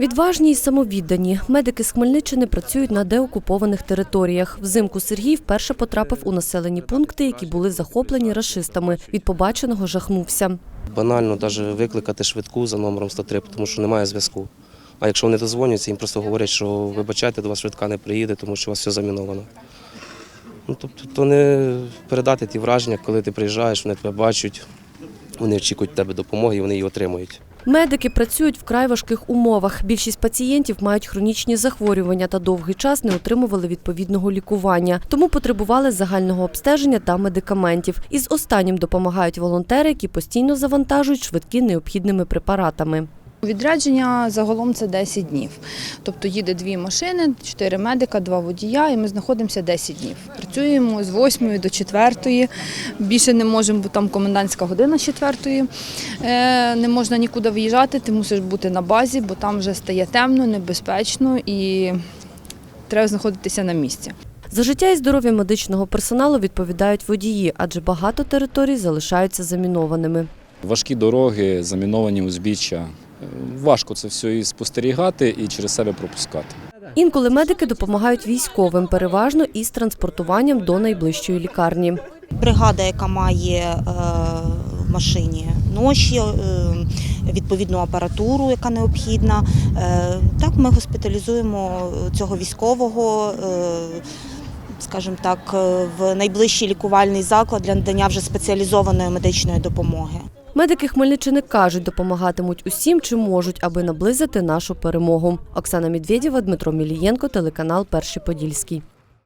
Відважні й самовіддані медики з Хмельниччини працюють на деокупованих територіях. Взимку Сергій вперше потрапив у населені пункти, які були захоплені рашистами. Від побаченого жахнувся. Банально навіть викликати швидку за номером 103, тому що немає зв'язку. А якщо вони дозвонюються, їм просто говорять, що вибачайте, до вас швидка не приїде, тому що у вас все заміновано. Ну, тобто, то не передати ті враження, коли ти приїжджаєш, вони тебе бачать, вони очікують тебе допомоги і вони її отримують. Медики працюють в край важких умовах. Більшість пацієнтів мають хронічні захворювання та довгий час не отримували відповідного лікування, тому потребували загального обстеження та медикаментів. Із останнім допомагають волонтери, які постійно завантажують швидкі необхідними препаратами. Відрядження загалом це 10 днів. Тобто їде дві машини, чотири медика, два водія, і ми знаходимося 10 днів. Працюємо з 8 до 4. Більше не можемо, бо там комендантська година з 4. Е, Не можна нікуди виїжджати, ти мусиш бути на базі, бо там вже стає темно, небезпечно і треба знаходитися на місці. За життя і здоров'я медичного персоналу відповідають водії, адже багато територій залишаються замінованими. Важкі дороги, заміновані узбіччя. Важко це все і спостерігати, і через себе пропускати. Інколи медики допомагають військовим, переважно із транспортуванням до найближчої лікарні. бригада, яка має е, в машині ноші, е, відповідну апаратуру, яка необхідна. Е, так, ми госпіталізуємо цього військового, скажімо так, в найближчий лікувальний заклад для надання вже спеціалізованої медичної допомоги. Медики Хмельниччини кажуть, допомагатимуть усім, чим можуть, аби наблизити нашу перемогу. Оксана Медведєва, Дмитро Мілієнко, телеканал Перший Подільський.